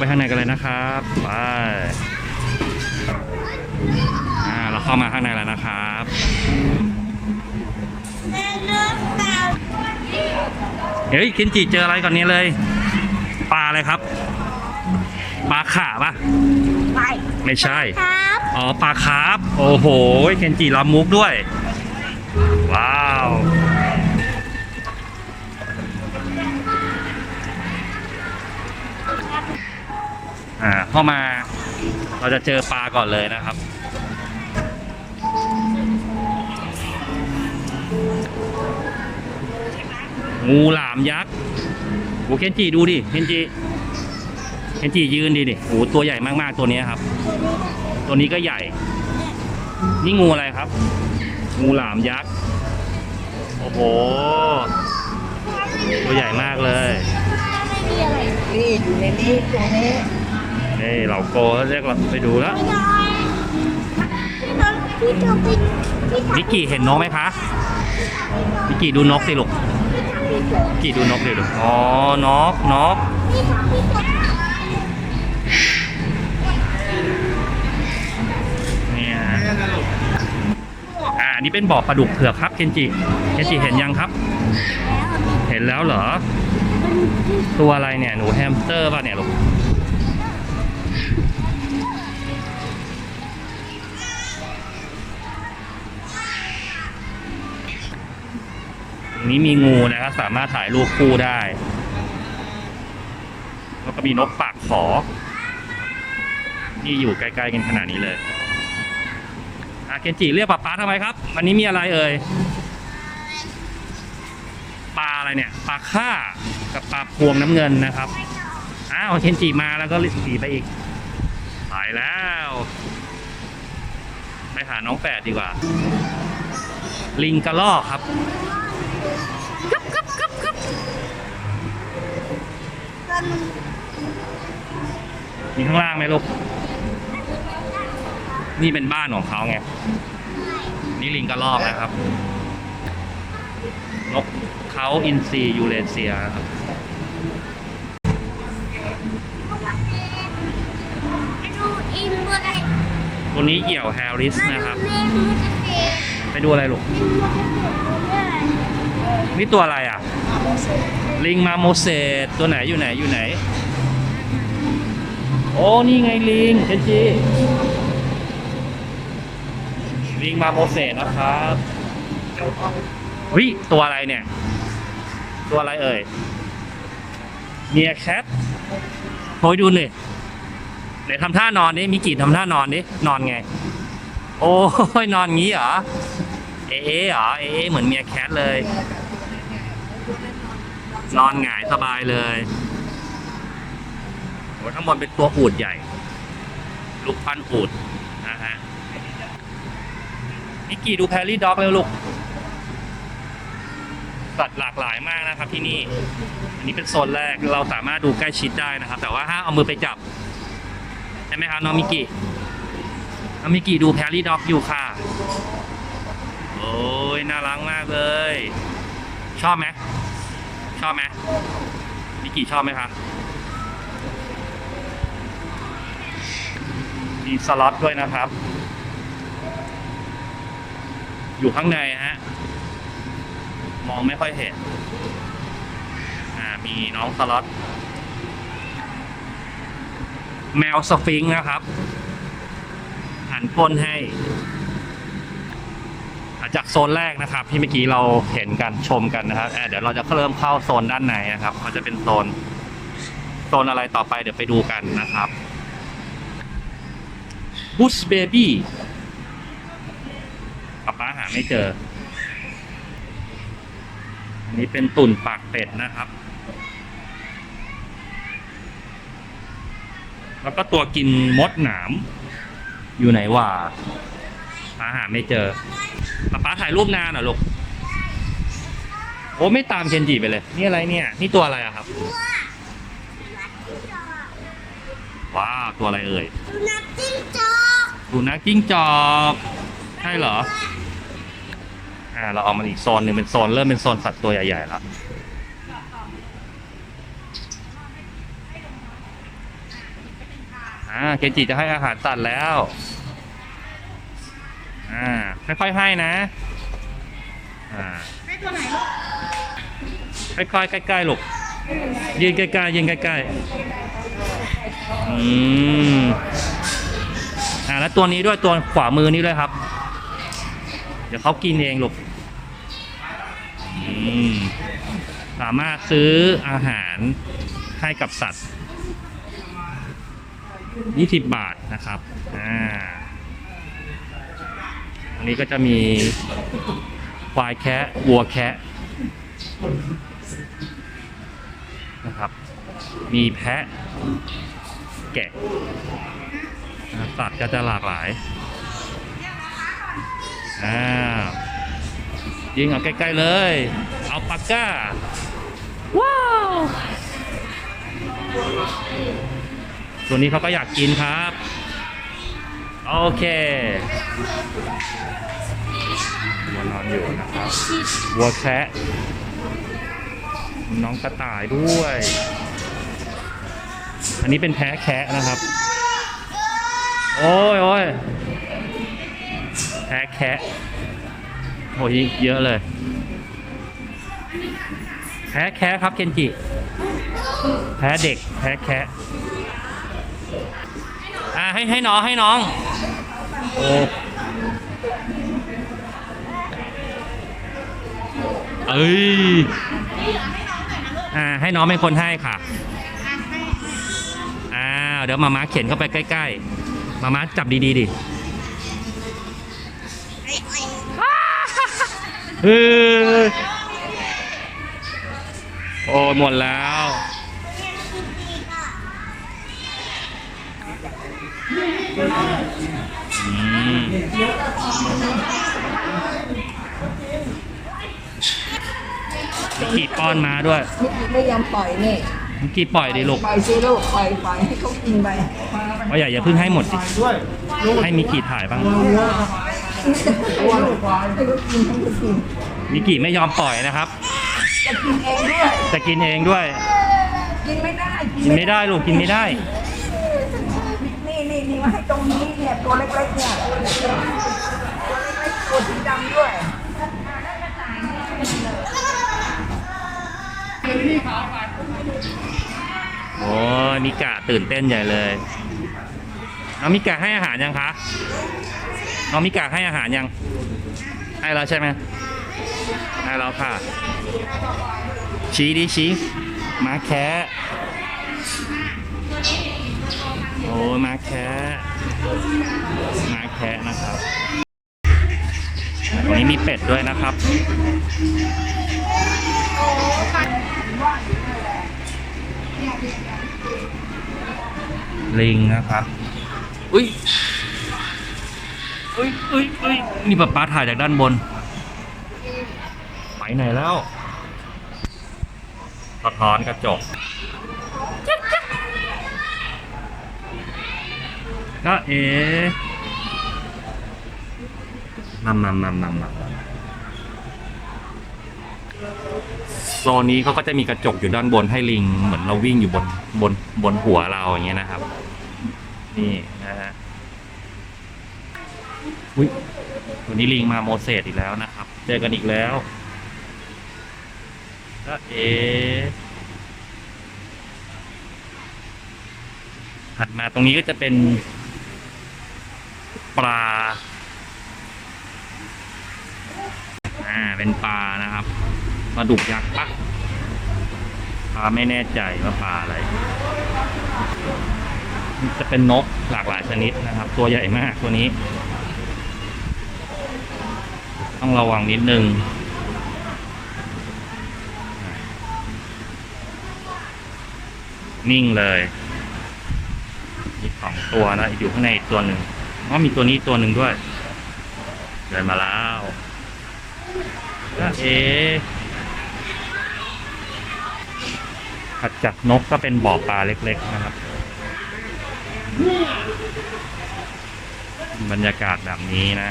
ไปข้างในกันเลยนะครับไปอ่าเราเข้ามาข้างในแล้วนะครับเฮ้ยเคนจิเจออะไรก่อนนี้เลยปลาอะไรครับปลาข่าปะไปไม่ใช่ครับอ๋อปลาคาร์ฟโอ้โหเคนจิรับมุกด้วย ว้าว อ่าเข้ามาเราจะเจอปลาก่อนเลยนะครับ งูหลามยักษ์โอเคนจิดูดิเคนจิเคนจิยืนดิดิโอ้ตัวใหญ่มากๆตัวนี้ครับ ตัวนี้ก็ใหญ่ นี่งูอะไรครับ งูหลามยักษ์โอ้โห ตัวใหญ่มากเลย นี่อยู่ในนี้ตรงนี้ นี่เหล่าโกเขาเรียกเราไปดูแล้วไม่ได้พี่น้องพี่ทำพี่พี่ทำมิกกี้เห็นนกไหมคะมิกกี้ดูนกสิลูกพี่ทำพี่ทมิกกี้ดูนกดิลูกอ๋อนกนกำพี่ทำพี่ทำเนี่ยอ่าอันนี่เป็นบ่อปลาดุกเผือกครับเคนจิเคนจิเห็นยังครับ เห็นแล้วเหรอ ตัวอะไรเนี่ย หนูแฮมสเตอร์ป่ะเนี่ยลูก นี้มีงูนะครับสามารถถ่ายรูปคู่ได้ แล้วก็มีนกปากขอนี่อยู่ใกล้ๆกันขนาดนี้เลยอาเคนจิเรียกป๊าป๊าทำไมครับ วันนี้มีอะไรเอ่ยปลาอะไรเนี่ยปลาค่ากับปลาพวงน้ำเงินนะครับอ้าวเคนจิมาแล้วก็หนีไปอีกไปแล้ว ไปหาน้องแปดดีกว่า ลิงกระลอกครับ มีข้างล่างไหมลูก นี่เป็นบ้านของเขาไง นี่ลิงกระลอกนะครับ นกเขาอินทรียูเรเซียครับดูอินอะไรตัวนี้เหี่ยวแฮร์ริสนะครับ ไปดูอะไรลูก นี่ตัวอะไรอะ ลิงมาโมเสสตัวไหนอยู่ไหนอยู่ไหน โอ้นี่ไงลิงเคนจิลิงมาโมเสสนะครับวิตัวอะไรเนี่ย ตัวอะไรเอ่ยเมียแคทโอยดูหน่อยไหนทำท่านอนนี่มีกี่ทำท่านอนนี่นอนไง โอ้ยนอนงี้เหรอ เอ๊ะเหรอ เอ๊ะเหมือนเมียแคทเลย นอนหงายสบายเลยโอ้ข้างบนเป็นตัวอูดใหญ่ ลูกปั้นอูดนะฮะมิกกี้ดูแพรี่ด็อกเลยลูก สัตว์หลากหลายมากนะครับที่นี่ อันนี้เป็นโซนแรกเราสามารถดูใกล้ชิดได้นะครับ แต่ว่าห้ามเอามือไปจับ ใช่ไหมครับน้องมิกกี้น้องมิกกี้ดูแพรรี่ด็อกอยู่ค่ะ โอ้ยน่ารักมากเลย ชอบไหม ชอบไหมมิกกี้ชอบไหมคะมีสล็อตด้วยนะครับ อยู่ข้างในฮะ มองไม่ค่อยเห็น อ่า มีน้องสล็อต แมวสฟิงค์นะครับ หันก้นให้ จากโซนแรกนะครับ ที่เมื่อกี้เราเห็นกันชมกันนะครับเดี๋ยวเราจะเริ่มเข้าโซนด้านในนะครับก็จะเป็นโซนโซนอะไรต่อไปเดี๋ยวไปดูกันนะครับบุสเบบี้ป๊าป๊าหาไม่เจอ อันนี้เป็นตุ่นปากเป็ดนะครับ แล้วก็ตัวกินมดหนาม อยู่ไหนวะป๊าหาไม่เจอ ป๊าป๊าถ่ายรูปนานเหรอลูก โอ้ไม่ตามเคนจิไปเลย นี่อะไรเนี่ย นี่ตัวอะไรอะครับ ว้าวตัวอะไรเอ่ยดูนักจิ้งจอกดูนะกิ้งจอกใช่เหรอ อ่าเราเอามาอีกโซนหนึ่งเป็นโซนเริ่มเป็นโซนสัตว์ตัวใหญ่ๆแล้วเคนจิจะให้อาหารสัตว์แล้ว อ่าค่อยๆให้นะอ่าให้ตัวไหนลูกค่อยๆใกล้ๆลูกยืนใกล้ๆยืนใกล้ๆอืมอ่าแล้วตัวนี้ด้วยตัวขวามือนี้ด้วยครับ เดี๋ยวเขากินเองลูกอืมสามารถซื้ออาหารให้กับสัตว์ 20 บาทนะครับ อ่า อันนี้ก็จะมีควายแคะวัวแคะนะครับ มีแพะ แกะสัตว์ก็จะหลากหลายอ่ายิงเอาใกล้ๆเลย เอาปากก้า ว้าว ตัวนี้เขาก็อยากกินครับ โอเควัวนอนอยู่นะครับวัวแคะน้องกระต่ายด้วย อันนี้เป็นแพะแคะนะครับ โอ้ยโอ้ยแพะแคะโอ้ยเยอะเลย แพะแคะครับเคนจิ แพ้เด็ก แพ้แคะ ให้ให้น้องให้น้องโอ้เอ้ยอ่าให้น้องเป็นคนให้ค่ะอ้าวเดี๋ยวมาม้าเข็นเข้าไปใกล้ ๆ มาม้าจับดีๆดิเออโอ้หมดแล้ว อืมมี กีป้อนมาด้วยมิกิไม่ยอมปล่อยนี่มีกีปล่อยดิลูกปล่อยสิลูกปล่อยปล่อยให้เขากินไปว่าอย่าอย่าเพิ่งให้หมดสิให้มีกีถ่ายบ้างตัวลูกให้เขากินให้เขากินมีกีไม่ยอมปล่อยนะครับ จะกินเองด้วยจะกินเองด้วย กินไม่ได้กินไม่ได้ลูกกินไม่ได้นี่นี่นี่ มาให้ตรงนี้เนี่ยตัวเล็กๆเนี่ยตัวเล็กๆตัวสีดำด้วยโอ้ยมิกะตื่นเต้นใหญ่เลยน้องมิกะให้อาหารยังคะน้องมิกะให้อาหารยัง ให้แล้วใช่ไหมให้แล้วค่ะ ชี้ดิชี้มาแคะ โอ้ยมาแคะมาแคะนะครับ ตรงนี้มีเป็ดด้วยนะครับ ลิงนะครับ อุ้ยอุ้ยอุ้ยอุ้ยนี่ป๊าป๊าถ่ายจากด้านบน ไปไหนแล้วสะท้อนกระจก ก็เอ๋มัมมัมมัมมัมมัมโซนนี้เขาก็จะมีกระจกอยู่ด้านบนให้ลิง เหมือนเราวิ่งอยู่บนบนบนหัวเราอย่างเงี้ยนะครับ นี่นะฮะอุ้ยวันนี้ลิงมาโมเสสอีกแล้วนะครับ เจอกันอีกแล้วก็เอถัดมาตรงนี้ก็จะเป็น ปลา อ่า เป็นปลานะครับ ปลาดุกยักษ์ปะปลาไม่แน่ใจว่าปลาอะไร จะเป็นนกหลากหลายชนิดนะครับ ตัวใหญ่มากตัวนี้ ต้องระวังนิดนึงนิ่งเลย มีสองตัวนะ อยู่ข้างในอีกตัวหนึ่ง อ๋อมีตัวนี้ตัวหนึ่งด้วย เดินมาแล้วเอ๊ถัดจากนกก็เป็นบ่อปลาเล็ก ๆ นะครับ บรรยากาศแบบนี้นะ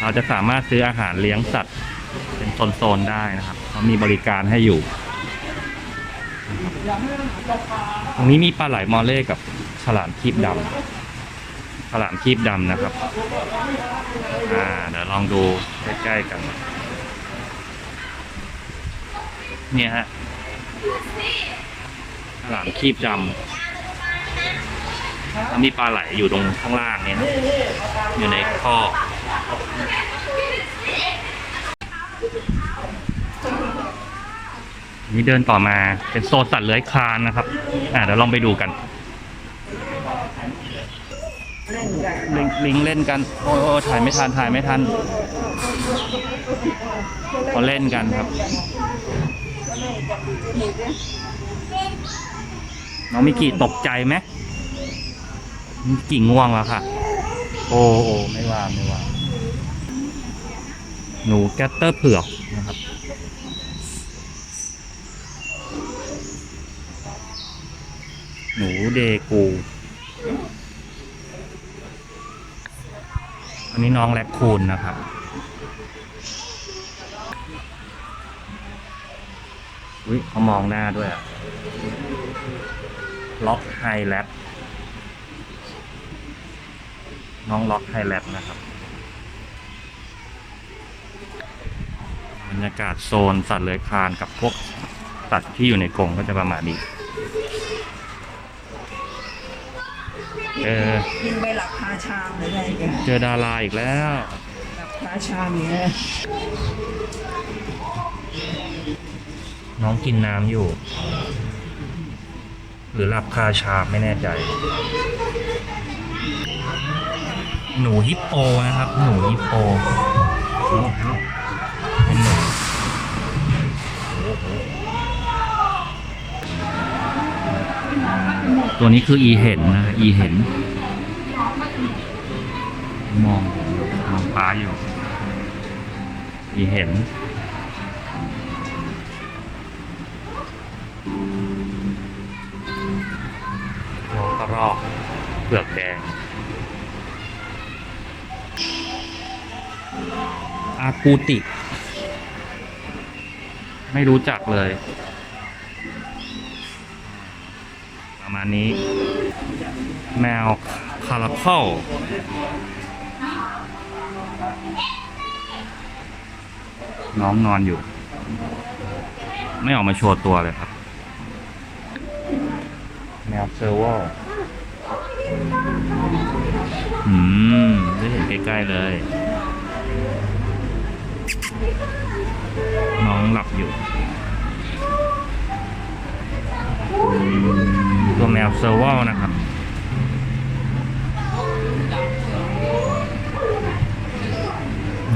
เราจะสามารถซื้ออาหารเลี้ยงสัตว์ เป็นโซนๆได้นะครับเขามีบริการให้อยู่ ตรงนี้มีปลาไหลมอเล่กับฉลามคีบดำ ฉลามคีบดำนะครับ อ่า เดี๋ยวลองดูใกล้ๆกัน เนี่ยฮะฉลามคีบดำแล้วมีปลาไหลอยู่ตรงข้างล่างเนี่ยนะอยู่ในข้อนี่เดินต่อมาเป็นโซนสัตว์เลื้อยคลานนะครับ อ่าเดี๋ยวลองไปดูกัน ลิงลิงเล่นกัน โอ้โอ้ถ่ายไม่ทันถ่ายไม่ทันเขาเล่นกันครับ น้องมิกิตกใจไหมมิกิง่วงแล้วค่ะ โอ้โอ้ไม่ว่าไม่ว่า หนูแกตเตอร์เผือกนะครับหนูเดกู นนี้น้องแรคคูนนะครับ อุ้ยเขามองหน้าด้วยอะล็อกไฮแลบน้องล็อกไฮแลบนะครับ บรรยากาศโซนสัตว์เลื้อยคลานกับพวกสัตว์ที่อยู่ในกรงก็จะประมาณนี้ เออ ยิงไปหลับคาชามหรือไงแกเจอดาราอีกแล้ว หลับคาชามอย่างเงี้ยน้องกินน้ำอยู่ หรือหลับคาชาบไม่แน่ใจ หนูฮิปโปนะครับ หนูฮิปโป ตัวนี้คืออีเห็นนะอีเห็น มองมองฟ้าอยู่ อีเห็นน้องกระรอกเปลือกแดงอากูติ ไม่รู้จักเลย มาณนี้ แมวคาราเคิลน้องนอนอยู่ ไม่ออกมาโชว์ตัวเลยครับ แมวเซอร์วอลอืม ได้เห็นใกล้ ๆ เลย น้องหลับอยู่ ตัวแมวเซอร์วอลนะครับ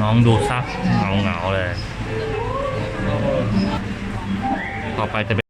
น้องดูซักเหงาๆเลย ต่อไปจะเป็น